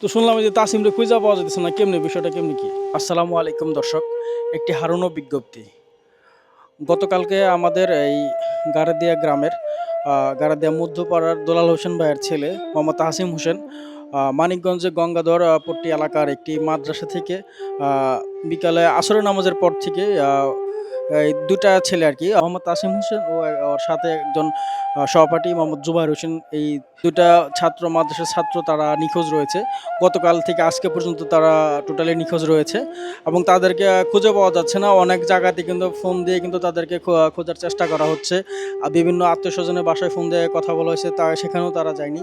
তো শুনলাম যে তাসিমরে খুঁজা পাওয়া যেতেছে না, কেমনি, বিষয়টা কেমনি কি? আসসালামু আলাইকুম দর্শক, একটি হারানো বিজ্ঞপ্তি। গতকালকে আমাদের এই গারাদিয়া গ্রামের গারাদিয়া মধ্যপাড়ার দোলাল হোসেন ভাইয়ের ছেলে মোহাম্মদ তাহসিম হোসেন মানিকগঞ্জে গঙ্গাধর পট্টি এলাকার একটি মাদ্রাসা থেকে বিকালে আসরের নামাজের পর থেকে দুটা ছেলে আর কি মোহাম্মদ তাসিম হোসেন ও ওর সাথে একজন সহপাঠী মোহাম্মদ জুবাইর হোসেন। এই দুটা ছাত্র, মাদ্রাসার ছাত্র তারা নিখোঁজ রয়েছে। গতকাল থেকে আজকে পর্যন্ত তারা টোটালি নিখোঁজ রয়েছে এবং তাদেরকে খুঁজে পাওয়া যাচ্ছে না। অনেক জায়গাতে কিন্তু ফোন দিয়ে কিন্তু তাদেরকে খোঁজার চেষ্টা করা হচ্ছে। আর বিভিন্ন আত্মীয় স্বজনের বাসায় ফোন দিয়ে কথা বলা হয়েছে, তা সেখানেও তারা যায়নি।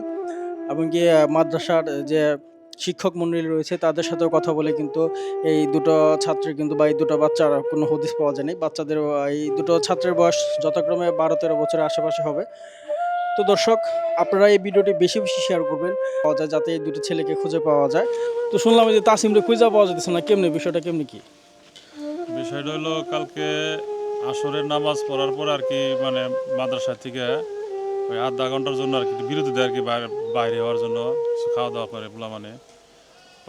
এবং কি মাদ্রাসার যে শিক্ষক মণ্ডলী রয়েছে, তাদের সাথেও কথা বলে কিন্তু এই দুটো ছাত্রের কিন্তু বা এই দুটো বাচ্চার কোনো হদিস পাওয়া যায়নি। বাচ্চাদের এই দুটো ছাত্রের বয়স যথাক্রমে বারো তেরো বছরের আশেপাশে হবে। তো দর্শক, আপনারা এই ভিডিওটি বেশি বেশি শেয়ার করবেন, পাওয়া যায় যাতে এই দুটো ছেলেকে খুঁজে পাওয়া যায়। তো শুনলাম যে তাসিমরে খুঁজে পাওয়া যেতেছে না, কেমনি? বিষয়টা কেমনি কি? বিষয়টা হলো, কালকে আসরের নামাজ পড়ার পর আর কি মানে মাদ্রাসা থেকে ওই আধা ঘণ্টার জন্য আর কি বিরতি দেয় আর কি বাইরে বাইরে হওয়ার জন্য কিছু খাওয়া দাওয়া করে বলা মানে।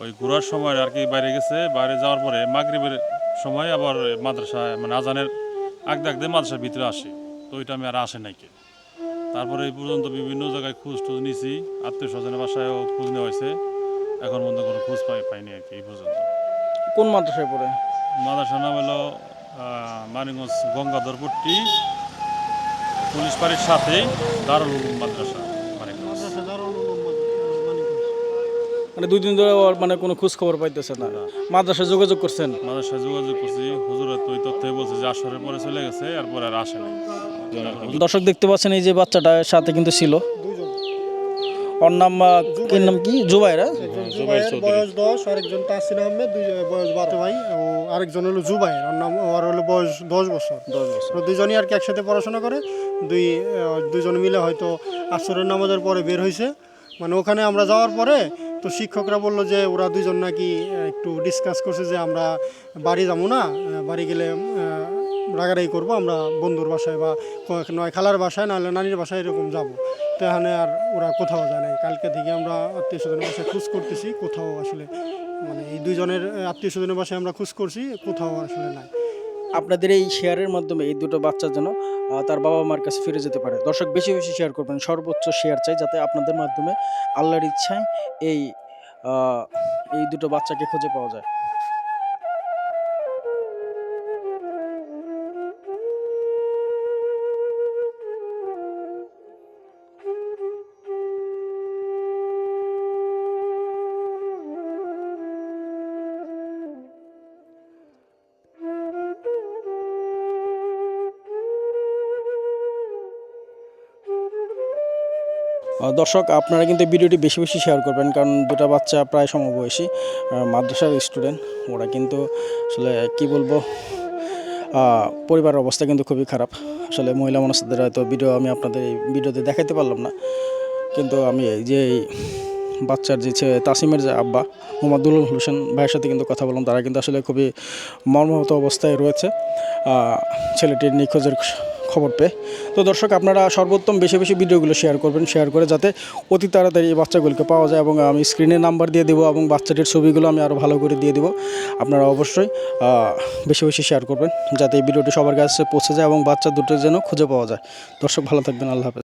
ওই ঘোরার সময় আর কি বাইরে গেছে বাইরে যাওয়ার পরে মাগরিবের সময় আবার মাদ্রাসায় মানে আজানের আগ ডাক দিয়ে মাদ্রাসার ভিতরে আসে। তো ওইটা আমি আর আসে নাকি তারপরে এই পর্যন্ত বিভিন্ন জায়গায় খোঁজ টোজ নিছি আত্মীয় স্বজনের বাসায়ও খোঁজ নেওয়া হয়েছে। এখন পর্যন্ত কোনো খোঁজ পাই পাইনি আর কি এই পর্যন্ত। কোন মাদ্রাসায় পড়ে? মাদ্রাসার নাম হলো মানিগঞ্জ গঙ্গাধরপট্টি। পুলিশ বাড়ির সাথে দারুল উলুম মাদ্রাসা মানে দুই দিন ধরে মানে কোনো খোঁজ খবর পাইতেছে না। মাদ্রাসায় যোগাযোগ করছেন? মাদ্রাসায় যোগাযোগ করছি। হুজুরের তো ওই তথ্যই বলছে যে আসরের পরে চলে গেছে এরপরে আর আসে নাই। দর্শক দেখতে পাচ্ছেন এই যে বাচ্চাটা সাথে কিন্তু ছিল। ওর নাম কি নাম কি? জুবাইরা জুবাইর বয়স দশ আরেকজন তাসিন আহমেদ দুই বয়স বারো ভাই ও আরেকজন হলো জুবাইর। ওর নাম ওর হলো বয়স দশ বছর। দশ বছর। তো দুজনই আর কি একসাথে পড়াশোনা করে। দুই দুজন মিলে হয়তো আসরের নামাজের পরে বের হয়েছে মানে ওখানে আমরা যাওয়ার পরে তো শিক্ষকরা বলল যে ওরা দুজন নাকি একটু ডিসকাস করছে যে আমরা বাড়ি যাব না বাড়ি গেলে রাগারাগি করব আমরা বন্ধুর বাসায় বা নয় খালার বাসায় নাহলে নানির বাসায় এরকম যাব। তো আর ওরা কোথাও যায় নাই। কালকে থেকে আমরা আত্মীয় স্বজনের বাসায় খোঁজ করতেছি, কোথাও আসলে মানে এই দুইজনের আত্মীয় স্বজনের বাসায় আমরা খোঁজ করছি, কোথাও আসলে নাই। আপনাদের এই শেয়ারের মাধ্যমে এই দুটো বাচ্চা যেন তার বাবা মার কাছে ফিরে যেতে পারে। দর্শক, বেশি বেশি শেয়ার করবেন, সর্বোচ্চ শেয়ার চাই যাতে আপনাদের মাধ্যমে আল্লাহর ইচ্ছায় এই এই দুটো বাচ্চাকে খুঁজে পাওয়া যায়। দর্শক, আপনারা কিন্তু ভিডিওটি বেশি বেশি শেয়ার করবেন, কারণ দুটা বাচ্চা প্রায় সমবয়সী মাদ্রাসার স্টুডেন্ট ওরা কিন্তু আসলে কি বলব পরিবারের অবস্থা কিন্তু খুবই খারাপ। আসলে মহিলা মানুষদের হয়তো ভিডিও আমি আপনাদের এই ভিডিওতে দেখাতে পারলাম না, কিন্তু আমি এই যে বাচ্চার যে তাসিমের যে আব্বা মোহাম্মদুল হোসেন ভাইয়ের সাথে কিন্তু কথা বললাম, তারা কিন্তু আসলে খুবই মর্মাহত অবস্থায় রয়েছে। ছেলেটির নিখোঁজের খবর পেয়ে। তো দর্শক, আপনারা সর্বোত্তম বেশি বেশি ভিডিওগুলো শেয়ার করবেন শেয়ার করে যাতে অতি তাড়াতাড়ি এই বাচ্চাগুলোকে পাওয়া যায় এবং আমি স্ক্রিনে নাম্বার দিয়ে দেবো এবং বাচ্চাটির ছবিগুলো আমি আরও ভালো করে দিয়ে দেবো। আপনারা অবশ্যই বেশি বেশি শেয়ার করবেন, যাতে এই ভিডিওটি সবার কাছে পৌঁছে যায় এবং বাচ্চা দুটো যেন খুঁজে পাওয়া যায়। দর্শক, ভালো থাকবেন, আল্লাহ হাফেজ।